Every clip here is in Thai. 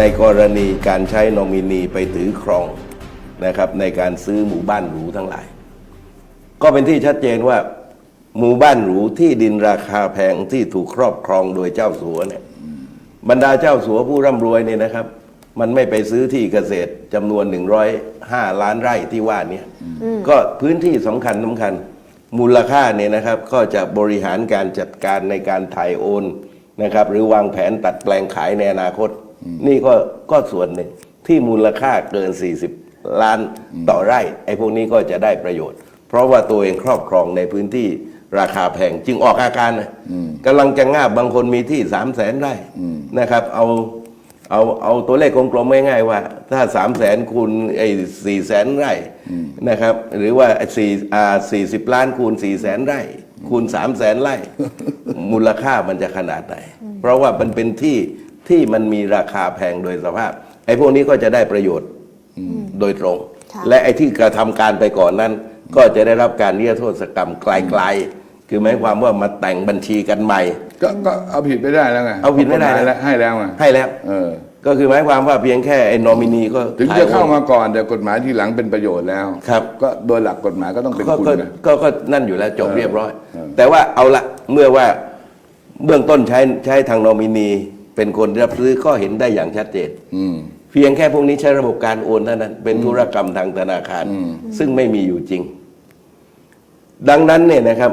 ในกรณีการใช้นอมินีไปถือครองนะครับในการซื้อหมู่บ้านหรูทั้งหลาย ก็เป็นที่ชัดเจนว่าหมู่บ้านหรูที่ดินราคาแพงที่ถูกครอบครองโดยเจ้าสัวเนี่ยบรรดาเจ้าสัวผู้ร่ำรวยเนี่ยนะครับ มันไม่ไปซื้อที่เกษตรจำนวน 105 ล้านไร่ที่ว่าเนี้ก็พื้นที่สำคัญสำคัญ มูลค่าเนี่ยนะครับ ก็จะบริหารการจัดการในการถ่ายโอนนะครับ หรือวางแผนตัดแปลงขายในอนาคต นี่ก็ก็ส่วนหนึ่งที่มูลค่าเกิน 40 ล้านต่อไร่ไอ้พวกนี้ก็จะได้ประโยชน์ เพราะว่าตัวเองครอบครองในพื้นที่ราคาแพงจึงออกอาการนะกำลังจะงาบบางคนมีที่สามแสนไร่นะครับ เอาเอาเอาตัวเลขกลมๆง่ายๆว่า ถ้าสามแสนคูณไอ้สี่แสนไร่นะครับ หรือว่าสี่อ่าสี่สิบล้านคูณสี่แสนไร่ คูณสามแสนไร่ มูลค่ามันจะขนาดไหน เพราะว่ามันเป็นที่ ที่มันมีราคาแพงโดยสภาพ ไอ้พวกนี้ก็จะได้ประโยชน์โดยตรงค่ะและไอ้ที่กระทำการไปก่อนนั้น ก็จะได้รับการนิรโทษกรรมไกลๆคือหมายความว่ามาแต่งบัญชีกันใหม่ ก็ก็เอาผิดไม่ได้แล้วไงเอาผิดไม่ได้กฎหแล้วแล้วให้แล้วไงให้แล้วเออก็คือหมายความว่าเพียงแค่ไอ้นอมินีก็ถึงจะเข้ามาก่อนแต่กฎหมายที่หลังเป็นประโยชน์แล้วครับ ก็โดยหลักกฎหมายก็ต้องเป็นก็คุณก็นะก็ก็นั่นอยู่แล้วจบเรียบร้อยเออแต่ว่าเอาละเมื่อว่าเบื้องต้นใช้ใช้ทางนอมินี เป็นคนรับซื้อก็เห็นได้อย่างชัดเจนอืมเพียงแค่พวกนี้ใช้ระบบการโอนเท่านั้น เป็นธุรกรรมทางธนาคาร ซึ่งไม่มีอยู่จริง ดังนั้นเนี่ยนะครับ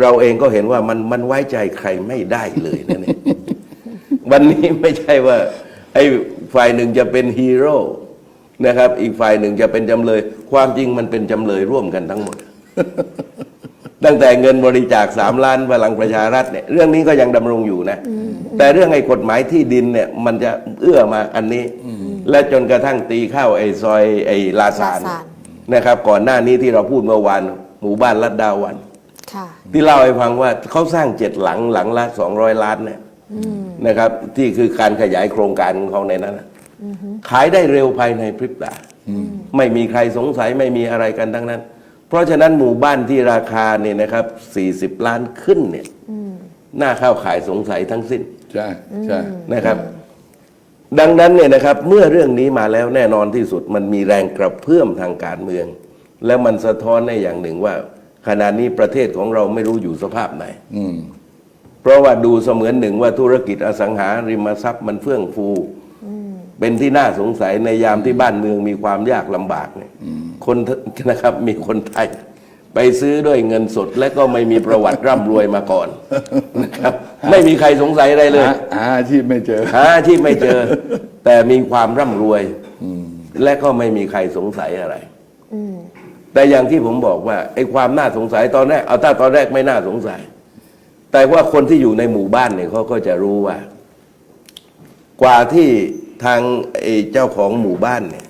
เราเองก็เห็นว่ามันมันไว้ใจใครไม่ได้เลยนะเนี่ยวันนี้ไม่ใช่ว่า ไอ้ฝ่ายหนึ่งจะเป็นฮีโร่นะครับ อีกฝ่ายหนึ่งจะเป็นจำเลย ความจริงมันเป็นจำเลยร่วมกันทั้งหมด ตั้งแต่เงินบริจาคสามล้านพลังประชารัฐเนี่ยเรื่องนี้ก็ยังดำรงอยู่นะ แต่เรื่องไอ้กฎหมายที่ดินเนี่ยมันจะเอื้อมาอันนี้ และจนกระทั่งตีเข้าไอ้ซอยไอ้ลาซานลาซาน นะครับ ก่อนหน้านี้ที่เราพูดเมื่อวานหมู่บ้านลัดดาวัน ค่ะ ที่เล่าให้ฟังว่าเขาสร้างเจ็ดหลังหลังละสองร้อยล้านเนี่ยนะครับ ที่คือการขยายโครงการของเขาในนั้นน่ะขายได้เร็วภายในพริบตาไม่มีใครสงสัยไม่มีอะไรกันทั้งนั้น เพราะฉะนั้นหมู่บ้านที่ราคาเนี่ยนะครับสี่สิบล้านขึ้นเนี่ยน่าเข้าขายสงสัยทั้งสิ้นใช่ใช่นะครับ ดังนั้นเนี่ยนะครับ เมื่อเรื่องนี้มาแล้วแน่นอนที่สุดมันมีแรงกระเพื่อมทางการเมือง แล้วมันสะท้อนในอย่างหนึ่งว่าขณะนี้ประเทศของเราไม่รู้อยู่สภาพไหนอืมเพราะว่าดูเสมือนหนึ่งว่าธุรกิจอสังหาริมทรัพย์มันเฟื่องฟูเป็นที่น่าสงสัยในยามที่บ้านเมืองมีความยากลำบากเนี่ย คนนะครับมีคนไทย ไปซื้อด้วยเงินสด และก็ไม่มีประวัติร่ำรวยมาก่อนนะครับ ไม่มีใครสงสัยอะไรเลยหาหาอาชีพไม่เจอหาอาชีพไม่เจอ แต่มีความร่ำรวยและก็ไม่มีใครสงสัยอะไรแต่อย่างที่ผมบอกว่าไอ้ความน่าสงสัยตอนแรกเอาถ้าตอนแรกไม่น่าสงสัย แต่ว่าคนที่อยู่ในหมู่บ้านเนี่ยเขาก็จะรู้ว่า กว่าที่ทางไอ้เจ้าของหมู่บ้านเนี่ย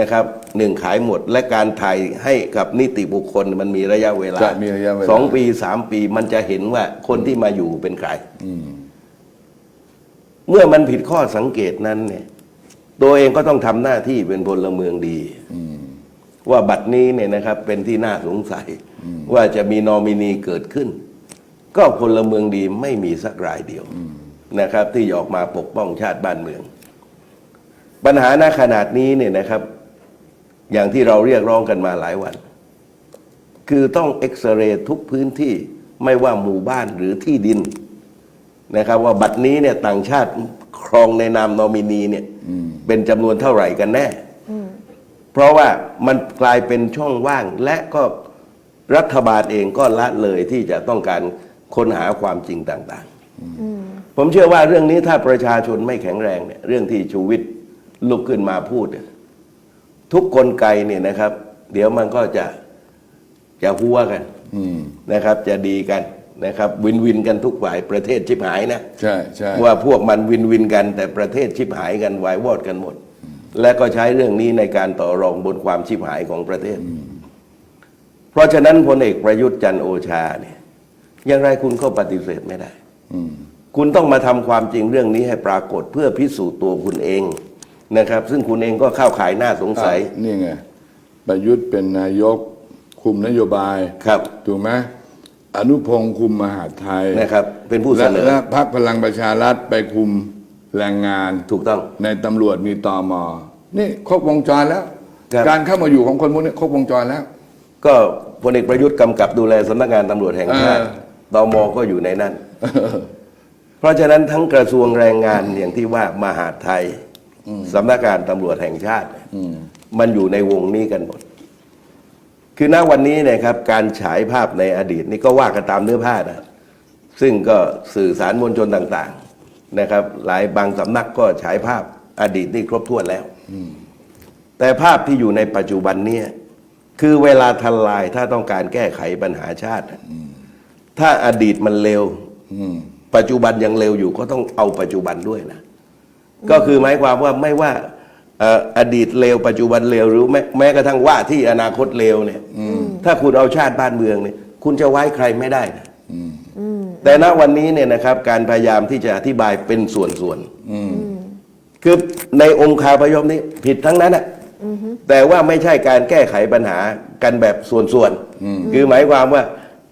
นะครับ หนึ่งขายหมด และการถ่ายให้กับนิติบุคคลมันมีระยะเวลาใช่มีระยะเวลา สองปีสามปีมันจะเห็นว่าคนที่มาอยู่เป็นใครเมื่อมันผิดข้อสังเกตนั้นเนี่ย ตัวเองก็ต้องทำหน้าที่เป็นพลเมืองดีว่าบัตรนี้เนี่ยนะครับ เป็นที่น่าสงสัย ว่าจะมีนอมินีเกิดขึ้น ก็พลเมืองดีไม่มีสักรายเดียวนะครับ ที่ออกมาปกป้องชาติบ้านเมือง ปัญหาณขนาดนี้เนี่ยนะครับ อย่างที่เราเรียกร้องกันมาหลายวัน คือต้องเอ็กซเรย์ทุกพื้นที่ไม่ว่าหมู่บ้านหรือที่ดินนะครับ ว่าบัตรนี้เนี่ยต่างชาติครองในนามนอมินีเนี่ยเป็นจำนวนเท่าไหร่กันแน่ เพราะว่ามันกลายเป็นช่องว่างและก็รัฐบาลเองก็ละเลยที่จะต้องการค้นหาความจริงต่างๆ ผมเชื่อว่าเรื่องนี้ถ้าประชาชนไม่แข็งแรงเนี่ยเรื่องที่ชูวิทย์ลุกขึ้นมาพูดเนี่ย ทุกกลไกเนี่ยนะครับ เดี๋ยวมันก็จะจะหัวกันอืมนะครับ จะดีกันนะครับ วินวินกันทุกฝ่ายประเทศชิบหายนะใช่ใช่ว่าพวกมันวินวินกัน แต่ประเทศชิบหายกันวายวอดกันหมด และก็ใช้เรื่องนี้ในการต่อรองบนความชิบหายของประเทศ เพราะฉะนั้นพลเอกประยุทธ์จันทร์โอชาเนี่ยอย่างไรคุณก็ปฏิเสธไม่ได้อืมคุณต้องมาทำความจริงเรื่องนี้ให้ปรากฏเพื่อพิสูจน์ตัวคุณเอง นะครับ ซึ่งคุณเองก็เข้าขายหน้าสงสัยอะนี่ไงประยุทธ์เป็นนายกคุมนโยบายครับ ถูกไหมอนุพงศ์คุมมหาดไทยนะครับ เป็นผู้เสและนอและพรรคพลังประชารัฐไปคุมแรงงานถูกต้องในตำรวจมีตอมอนี่ครบวงจรแล้วครับการเข้ามาอยู่ของคนพวกนี้ครบวงจรแล้ว ก็พลเอกประยุทธ์กำกับดูแลสำนักงานตำรวจแห่งชาติเออตมก็อยู่ในนั้น เพราะฉะนั้นทั้งกระทรวงแรงงานอย่างที่ว่ามหาดไทย สำนักงานตำรวจแห่งชาติเนี่ยมันอยู่ในวงนี้กันหมด คือณวันนี้เนยครับ การฉายภาพในอดีตนี่ก็ว่ากันตามเนื้อผ้านะซึ่งก็สื่อสารมวลชนต่าง ๆนะครับ หลายบางสำนักก็ฉายภาพอดีตนี่ครบถ้วนแล้วแต่ภาพที่อยู่ในปัจจุบันเนี่ยคือเวลาทลายถ้าต้องการแก้ไขปัญหาชาติอะถ้าอดีตมันเร็วปัจจุบันยังเร็วอยู่ก็ต้องเอาปัจจุบันด้วยนะ ก็คือหมายความว่าไม่ว่าเอ่ออดีตเลวปัจจุบันเลวหรือแม้แม้กระทั่งว่าที่อนาคตเลวเนี่ยถ้าคุณเอาชาติบ้านเมืองเนี่ย คุณจะไว้ใครไม่ได้นะแต่ณวันนี้เนี่ยนะครับ การพยายามที่จะอธิบายเป็นส่วนๆคือในองค์คาพยพนี้ผิดทั้งนั้นอะแต่ว่าไม่ใช่การแก้ไขปัญหากันแบบส่วนๆคือหมายความว่า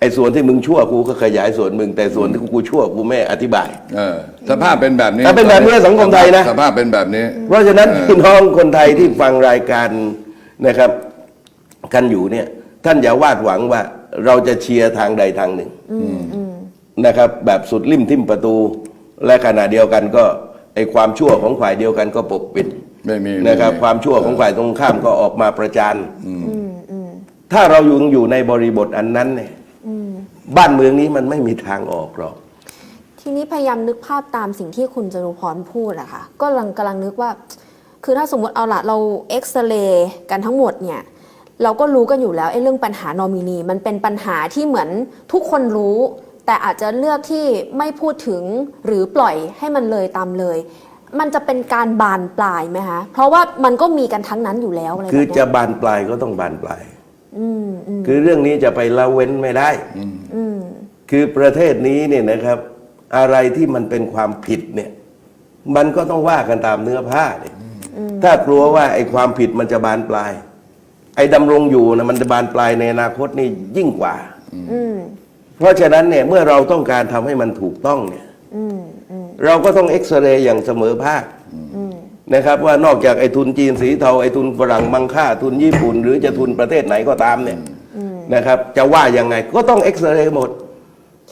ไอ้ส่วนที่มึงชั่วกูก็ขยายส่วนมึงแต่ส่วนที่กูชั่วกูไม่อธิบาย เออสภาพเป็นแบบนี้ถ้าเป็นแบบนี้สังคมไทยนะ สภาพเป็นแบบนี้ เพราะฉะนั้นพี่น้องคนไทยที่ฟังรายการนะครับ กันอยู่เนี่ย ท่านอย่าวาดหวังว่าเราจะเชียร์ทางใดทางหนึ่งนะครับ แบบสุดริมทิมประตู และขณะเดียวกันก็ไอความชั่วของฝ่ายเดียวกันก็ปกปิดไม่มีนะครับไม่มีความชั่วของฝ่ายตรงข้ามก็ออกมาประจานถ้าเราอยู่อยู่ในบริบทอันนั้นเนี่ย บ้านเมืองนี้มันไม่มีทางออกหรอก ทีนี้พยายามนึกภาพตามสิ่งที่คุณจรุพรพูดอะค่ะก็กำลังกำลังนึกว่า คือถ้าสมมติเอาละเราเอ็กซเรย์กันทั้งหมดเนี่ย เราก็รู้กันอยู่แล้วไอ้เรื่องปัญหานอมินี มันเป็นปัญหาที่เหมือนทุกคนรู้ แต่อาจจะเลือกที่ไม่พูดถึงหรือปล่อยให้มันเลยตามเลย มันจะเป็นการบานปลายไหมคะเพราะว่ามันก็มีกันทั้งนั้นอยู่แล้วอะไรแบบคือเนี้ย จะบานปลายก็ต้องบานปลายอืมอืม คือเรื่องนี้จะไปละเว้นไม่ได้อืมคือประเทศนี้เนี่ยนะครับ อะไรที่มันเป็นความผิดเนี่ย มันก็ต้องว่ากันตามเนื้อผ้าเนี่ยถ้ากลัวว่าไอ้ความผิดมันจะบานปลาย ไอ้ดำรงอยู่นะมันจะบานปลายในอนาคตนี่ยิ่งกว่าอืมเพราะฉะนั้นเนี่ยเมื่อเราต้องการทำให้มันถูกต้องเนี่ยอืมอืมเราก็ต้องเอ็กซเรย์อย่างเสมอภาค นะครับว่านอกจากไอ้ทุนจีนสีเทาไอ้ทุนฝรั่งมังค่าทุนญี่ปุ่น หรือจะทุนประเทศไหนก็ตามเนี่ยนะครับจะว่ายังไงก็ต้องเอ็กซเรย์หมด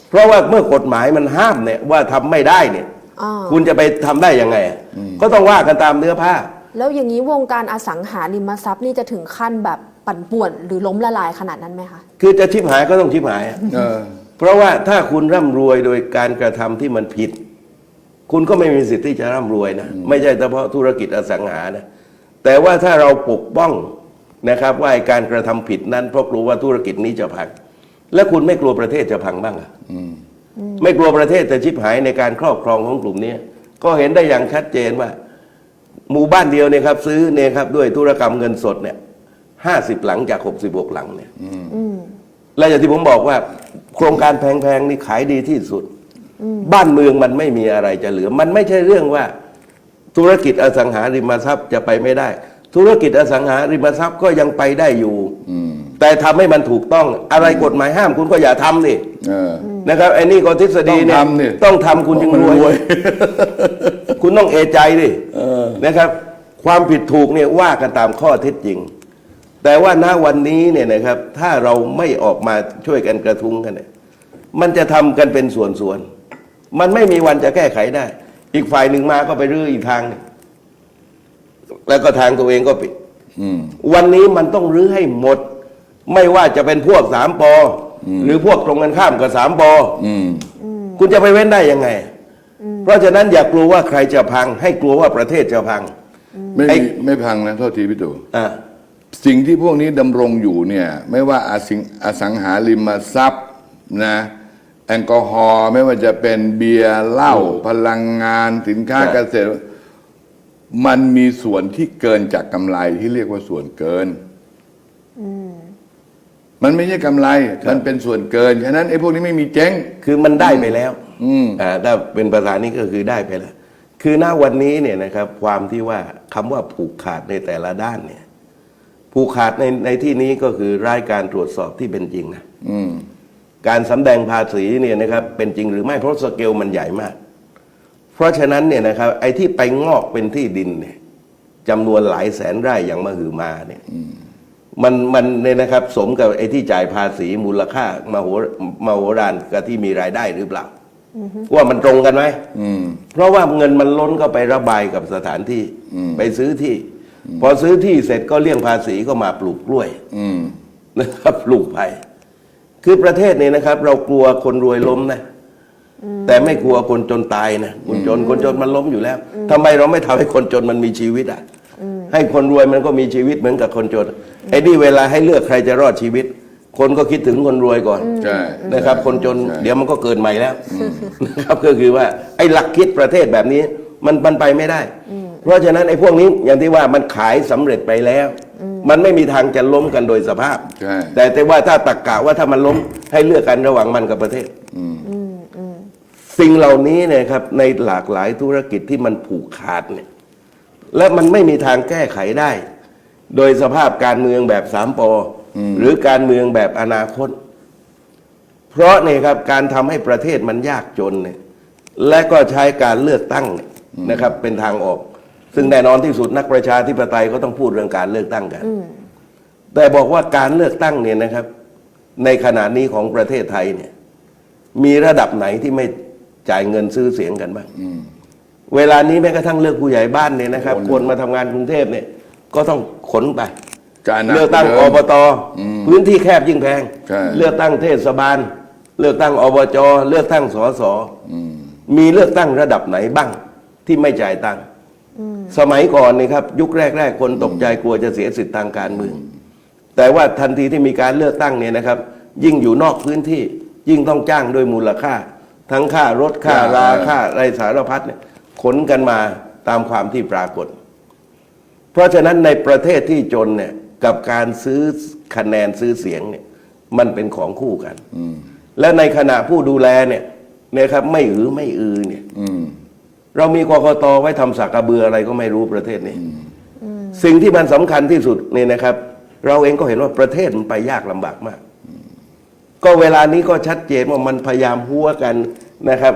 เพราะว่าเมื่อกฎหมายมันห้ามเนี่ยว่าทำไม่ได้เนี่ยอ่าคุณจะไปทำได้ยังไงอะก็ต้องว่ากันตามเนื้อผ้า แล้วอย่างนี้วงการอสังหาริมทรัพย์นี่จะถึงขั้นแบบปั่นป่วนหรือล้มละลายขนาดนั้นไหมคะ คือจะชิบหายก็ต้องชิบหายอะเออเพราะว่าถ้าคุณร่ำรวยโดยการกระทำที่มันผิด คุณก็ไม่มีสิทธิ์ที่จะร่ำรวยนะ ไม่ใช่เฉพาะธุรกิจอสังหานะ แต่ว่าถ้าเราปกป้องนะครับ ว่าไอ้การกระทำผิดนั้นเพราะกลัวว่าธุรกิจนี้จะพัง แล้วคุณไม่กลัวประเทศจะพังบ้างอะไม่กลัวประเทศจะชิบหายในการครอบครองของกลุ่มนี้ก็เห็นได้อย่างชัดเจนว่า หมู่บ้านเดียวเนี่ยครับ ซื้อเนี่ยครับ ด้วยธุรกรรมเงินสดเนี่ยห้าสิบหลังจากหกสิบหกหลังเนี่ยอืมและอย่างที่ผมบอกว่า โครงการแพงๆนี่ขายดีที่สุด บ้านเมืองมันไม่มีอะไรจะเหลือ มันไม่ใช่เรื่องว่า ธุรกิจอสังหาริมทรัพย์จะไปไม่ได้ ธุรกิจอสังหาริมทรัพย์ก็ยังไปได้อยู่แต่ทำให้มันถูกต้องอะไรกฎหมายห้ามคุณก็อย่าทำดิเออนะครับไอ้นี่ก็ทฤษฎีเนี่ยต้องทำนี่ต้องทำคุณจึงรรววยยคุณต้องเอใจดินะครับ ความผิดถูกเนี่ยว่ากันตามข้อเท็จจริง แต่ว่าณวันนี้เนี่ยนะครับ ถ้าเราไม่ออกมาช่วยกันกระทุ้งกันเนี่ยมันจะทำกันเป็นส่วนๆ มันไม่มีวันจะแก้ไขได้ อีกฝ่ายหนึ่งมาก็ไปรื้ออีกทางหนึ่งแล้วก็ทางตัวเองก็ปิดอืมวันนี้มันต้องรื้อให้หมด ไม่ว่าจะเป็นพวกสามปออหรือพวกตรงกันข้ามกับสามปออืมคุณจะไปเว้นได้ยังไง เพราะฉะนั้นอย่ากลัวว่าใครจะพัง ให้กลัวว่าประเทศจะพัง ไม่ไอ้มีไม่พังนะโทษทีพี่ตู่อ่าสิ่งที่พวกนี้ดำรงอยู่เนี่ย ไม่ว่าอสิงอสังหาริมทรัพย์นะ แอลกอฮอล์ไม่ว่าจะเป็นเบียร์เหล้าพลังงานสินค้าใช่เกษตร มันมีส่วนที่เกินจากกำไรที่เรียกว่าส่วนเกินมันไม่ใช่กำไร มันเป็นส่วนเกิน ฉะนั้นไอ้พวกนี้ไม่มีเจ๊ง คือมันได้ไปแล้ว อืมอ่าถ้าเป็นภาษานี้ก็คือได้ไปแล้ว คือณวันนี้เนี่ยนะครับ ความที่ว่าคำว่าผูกขาดในแต่ละด้านเนี่ย ผูกขาดในในที่นี้ก็คือรายการตรวจสอบที่เป็นจริงนะอืม การสำแดงภาษีเนี่ยนะครับเป็นจริงหรือไม่เพราะสเกลมันใหญ่มาก เพราะฉะนั้นเนี่ยนะครับไอ้ที่ไปงอกเป็นที่ดินเนี่ยจำนวนหลายแสนไร่อย่างมหือมาเนี่ยมันมันเนี่ยนะครับสมกับไอ้ที่จ่ายภาษีมูลค่ามโหมโหฬารกับที่มีรายได้หรือเปล่าว่ามันตรงกันไหมอืมเพราะว่าเงินมันล้นก็ไประบายกับสถานที่อืมไปซื้อที่ พอซื้อที่เสร็จก็เลี่ยงภาษีก็มาปลูกกล้วยอืมนะครับปลูกไผ่ คือประเทศนี้นะครับ เรากลัวคนรวยล้มนะ แต่ไม่กลัวคนจนตายนะคนจนคนจนมันล้มอยู่แล้วทำไมเราไม่ทำให้คนจนมันมีชีวิตอะให้คนรวยมันก็มีชีวิตเหมือนกับคนจนไอ้นี่เวลาให้เลือกใครจะรอดชีวิต คนก็คิดถึงคนรวยก่อนใช่นะครับ คนจนใช่เดี๋ยวมันก็เกิดใหม่แล้วนะครับก็คือว่าไอ้หลักคิดประเทศแบบนี้มันมันไปไม่ได้ เพราะฉะนั้นไอ้พวกนี้อย่างที่ว่ามันขายสำเร็จไปแล้ว มันไม่มีทางจะล้มกันโดยสภาพ ใช่ แต่แต่ว่าถ้าตักกะว่าถ้ามันล้มให้เลือกกันระหว่างมันกับประเทศ สิ่งเหล่านี้เนี่ยครับในหลากหลายธุรกิจที่มันผูกขาดเนี่ยและมันไม่มีทางแก้ไขได้ โดยสภาพการเมืองแบบสามปออหรือการเมืองแบบอนาคต เพราะเนี่ยครับการทำให้ประเทศมันยากจนเนี่ยและก็ใช้การเลือกตั้งเนี่ยนะครับเป็นทางออก ซึ่งแน่นอนที่สุดนักประชาธิปไตยก็ต้องพูดเรื่องการเลือกตั้งกัน แต่บอกว่าการเลือกตั้งเนี่ยนะครับ ในขณะนี้ของประเทศไทยเนี่ย มีระดับไหนที่ไม่จ่ายเงินซื้อเสียงกันบ้างเวลานี้แม้กระทั่งเลือกผู้ใหญ่บ้านเนี่ยนะครับโอ้โหคนมาทำงานกรุงเทพเนี่ย ก็ต้องขนไปการนับเลือกตั้งดิอมบตพื้นที่แคบยิ่งแพงใช่เลือกตั้งเทศบาล เลือกตั้งอบจเลือกตั้งสสมีเลือกตั้งระดับไหนบ้างที่ไม่จ่ายตังค์ สมัยก่อนนี่ครับยุคแรก ๆ คนตกใจกลัวจะเสียสิทธิทางการเมือง แต่ว่าทันทีที่มีการเลือกตั้งเนี่ยนะครับ ยิ่งอยู่นอกพื้นที่ยิ่งต้องจ้างด้วยมูลค่า ทั้งค่ารถค่าราใช่ค่าอะไรสารพัดเนี่ยขนกันมาตามความที่ปรากฏ เพราะฉะนั้นในประเทศที่จนเนี่ยกับการซื้อคะแนนซื้อเสียงเนี่ยมันเป็นของคู่กันและในขณะผู้ดูแลเนี่ยนะครับไม่อือไม่อือเนี่ยอืม เรามีกกตไว้ทำสักกระเบืออะไรก็ไม่รู้ประเทศนี้ สิ่งที่มันสำคัญที่สุดเนี่ยนะครับ เราเองก็เห็นว่าประเทศมันไปยากลำบากมาก ก็เวลานี้ก็ชัดเจนว่ามันพยายามหัวกันนะครับ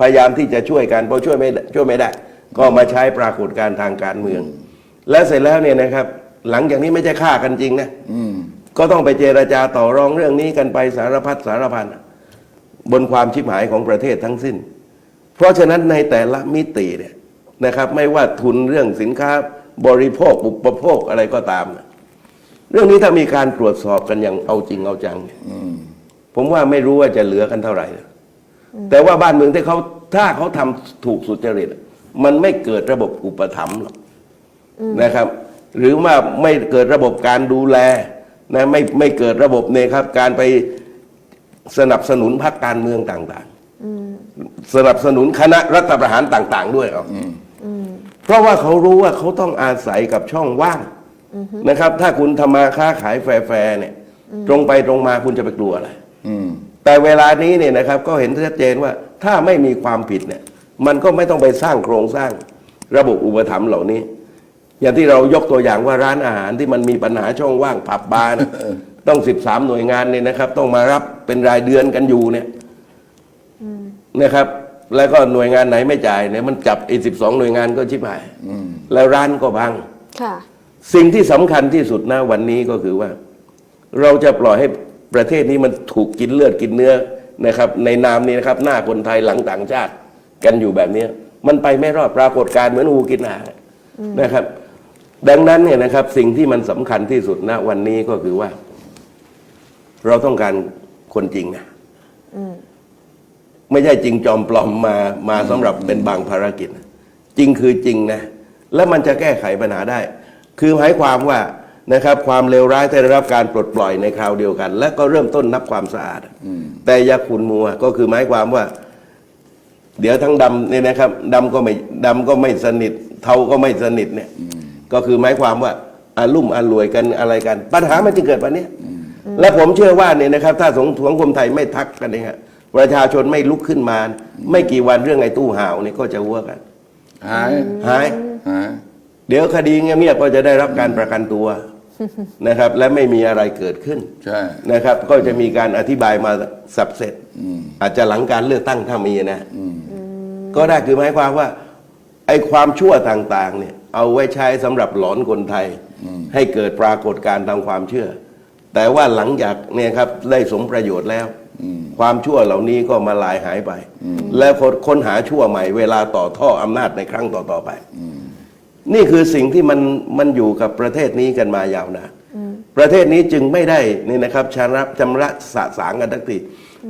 พยายามที่จะช่วยกันพอช่วยไม่ได้ช่วยไม่ได้ ก็มาใช้ปรากฏการณ์ทางการเมือง และเสร็จแล้วเนี่ยนะครับ หลังจากนี้ไม่ใช่ฆ่ากันจริงนะอืมก็ต้องไปเจรจาต่อรองเรื่องนี้กันไปสารพัดสารพันบนความชิบหายของประเทศทั้งสิ้น เพราะฉะนั้นในแต่ละมิติเนี่ยนะครับไม่ว่าทุนเรื่องสินค้าบริโภคอุปโภคอะไรก็ตามนะเรื่องนี้ถ้ามีการตรวจสอบกันอย่างเอาจริงเอาจังเนี่ยผมว่าไม่รู้ว่าจะเหลือกันเท่าไหร่นะแต่ว่าบ้านเมืองที่เขาถ้าเขาทำถูกสุจริตมันไม่เกิดระบบอุปถัมภ์หรอกนะครับ หรือว่าไม่เกิดระบบการดูแลนะไม่ไม่เกิดระบบเนี่ยครับ การไปสนับสนุนพรรคการเมืองต่าง ๆ สนับสนุนคณะรัฐประหารต่าง ๆ ด้วยเอาเพราะว่าเขารู้ว่าเขาต้องอาศัยกับช่องว่างนะครับ ถ้าคุณทำมาค้าขายแฟร์ๆเนี่ย ตรงไปตรงมาคุณจะไปกลัวอะไรแต่เวลานี้เนี่ยนะครับก็เห็นชัดเจนว่าถ้าไม่มีความผิดเนี่ย มันก็ไม่ต้องไปสร้างโครงสร้าง ระบบอุปถัมภ์เหล่านี้ อย่างที่เรายกตัวอย่างว่าร้านอาหารที่มันมีปัญหาช่องว่างผับบาร์ต้องสิบสามหน่วยงานเนี่ยนะครับ ต้องมารับเป็นรายเดือนกันอยู่เนี่ย นะครับ แล้วก็หน่วยงานไหนไม่จ่ายเนี่ยมันจับไอ้สิบสองหน่วยงานก็ชิบหายแล้วร้านก็พังค่ะ สิ่งที่สำคัญที่สุดนะวันนี้ก็คือว่า เราจะปล่อยให้ประเทศนี้มันถูกกินเลือดกินเนื้อนะครับ ในนามนี้นะครับ หน้าคนไทยหลังต่างชาติกันอยู่แบบนี้มันไปไม่รอดปรากฏการณ์เหมือนหูกินหานะครับ ดังนั้นเนี่ยนะครับ สิ่งที่มันสำคัญที่สุดนะวันนี้ก็คือว่า เราต้องการคนจริงนะ ไม่ใช่จริงจอมปลอมมามาสำหรับเป็นบางภารกิจนะจริงคือจริงนะ แล้วมันจะแก้ไขปัญหาได้ คือหมายความว่านะครับความเลวร้ายจะได้รับการปลดปล่อยในคราวเดียวกัน และก็เริ่มต้นนับความสะอาดแต่อยาขุนมัวก็คือหมายความว่า เดี๋ยวทั้งดำเนี่ยนะครับดำก็ไม่ดำก็ไม่สนิท เทาก็ไม่สนิทเนี่ยก็คือหมายความว่าอารุ่มอารวยกันอะไรกัน ปัญหามันจึงเกิดปันนี้ยและผมเชื่อว่าเนี่ยนะครับ ถ้าสงสังคมไทยไม่ทักกันเนี่ยครับ ประชาชนไม่ลุกขึ้นมา ไม่กี่วันเรื่องไอ้ตู้ห่าวนี่ก็จะวัวกัน หายหาย หาย เดี๋ยวคดีเงียบๆก็จะได้รับการประกันตัวนะครับ และไม่มีอะไรเกิดขึ้นใช่ นะครับ ก็จะมีการอธิบายมาสับเสร็จอาจจะหลังการเลือกตั้งถ้ามีนะก็ได้คือหมายความว่า ไอ้ความชั่วต่างๆ เนี่ย เอาไว้ใช้สำหรับหลอนคนไทย ให้เกิดปรากฏการณ์ทางความเชื่อ แต่ว่าหลังจากเนี่ยครับได้สมประโยชน์แล้ว ความชั่วเหล่านี้ก็มาลายหายไป แล้วคนค้นหาชั่วใหม่ เวลาต่อท่ออำนาจในครั้งต่อๆไป นี่คือสิ่งที่มันมันอยู่กับประเทศนี้กันมายาวนานประเทศนี้จึงไม่ได้นี่นะครับชำระชำระสะสางกันทักที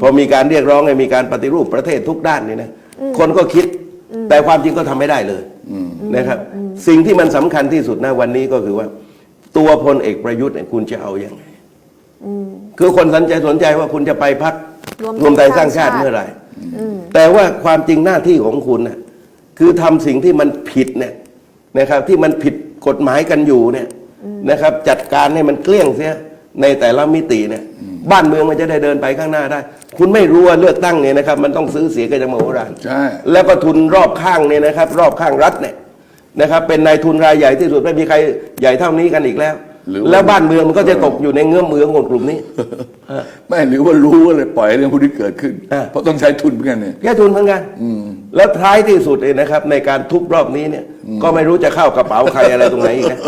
พอมีการเรียกร้องให้มีการปฏิรูปประเทศทุกด้านนี่นะคนก็คิดแต่ความจริงก็ทำไม่ได้เลยนะครับ สิ่งที่มันสำคัญที่สุดนะวันนี้ก็คือว่า ตัวพลเอกประยุทธ์เนี่ยคุณจะเอาอยัางไง คือคนสนใจสนใจว่าคุณจะไปพักรวมรวมไทยสร้างชาติสร้างชาติเมื่อไหร่แต่ว่าความจริงหน้าที่ของคุณน่ะคือทำสิ่งที่มันผิดเนี่ยนะครับ ที่มันผิดกฎหมายกันอยู่เนี่ยนะครับ จัดการให้มันเกลี้ยงเสียในแต่ละมิติเนี่ย บ้านเมืองมันจะได้เดินไปข้างหน้าได้ คุณไม่รู้ว่าเลือกตั้งเนี่ยนะครับ มันต้องซื้อเสียงกันจากมโหฬารใช่แล้วก็ทุนรอบข้างเนี่ยนะครับ รอบข้างรัฐเนี่ยนะครับ เป็นนายทุนรายใหญ่ที่สุดไม่มีใครใหญ่เท่านี้กันอีกแล้ว หรือว่าแล้วบ้านเมืองมันก็จะตกอยู่ในเงื้อมมือของคนกลุ่มนี้ ไม่หรือว่ารู้ว่าเลยปล่อยให้เรื่องพวกนี้เกิดขึ้น อ่าเพราะต้องใช้ทุนเหมือนกันเนี่ยแค่ทุนเหมือนกันแล้วท้ายที่สุดเลยนะครับ ในการทุบรอบนี้เนี่ย ก็ไม่รู้จะเข้ากระเป๋าใครอะไรตรงไหนอีกนะ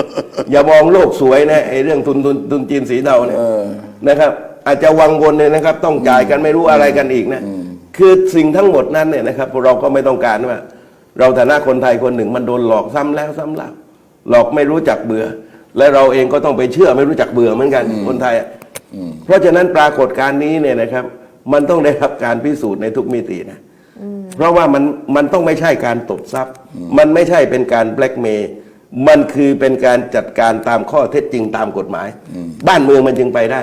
อย่ามองโลกสวยนะไอ้เรื่องทุนทุนทุนจีนสีเทาเนี่ยเออ นะครับ อาจจะวังวนเลยนะครับ ต้องจ่ายกันไม่รู้อะไรกันอีกนะ คือสิ่งทั้งหมดนั้นเนี่ยนะครับ เราก็ไม่ต้องการว่า เราฐานะคนไทยคนหนึ่งมันโดนหลอกซ้ำแล้วซ้ำเล่าหลอกไม่รู้จักเบื่อ และเราเองก็ต้องไปเชื่อไม่รู้จักเบื่อเหมือนกันคนไทยอะเพราะฉะนั้นปรากฏการณ์นี้เนี่ยนะครับ มันต้องได้รับการพิสูจน์ในทุกมิตินะเพราะว่ามันมันต้องไม่ใช่การตบทรัพย์ มันไม่ใช่เป็นการแบล็กเมย์มันคือเป็นการจัดการตามข้อเท็จจริงตามกฎหมาย บ้านเมืองมันจึงไปได้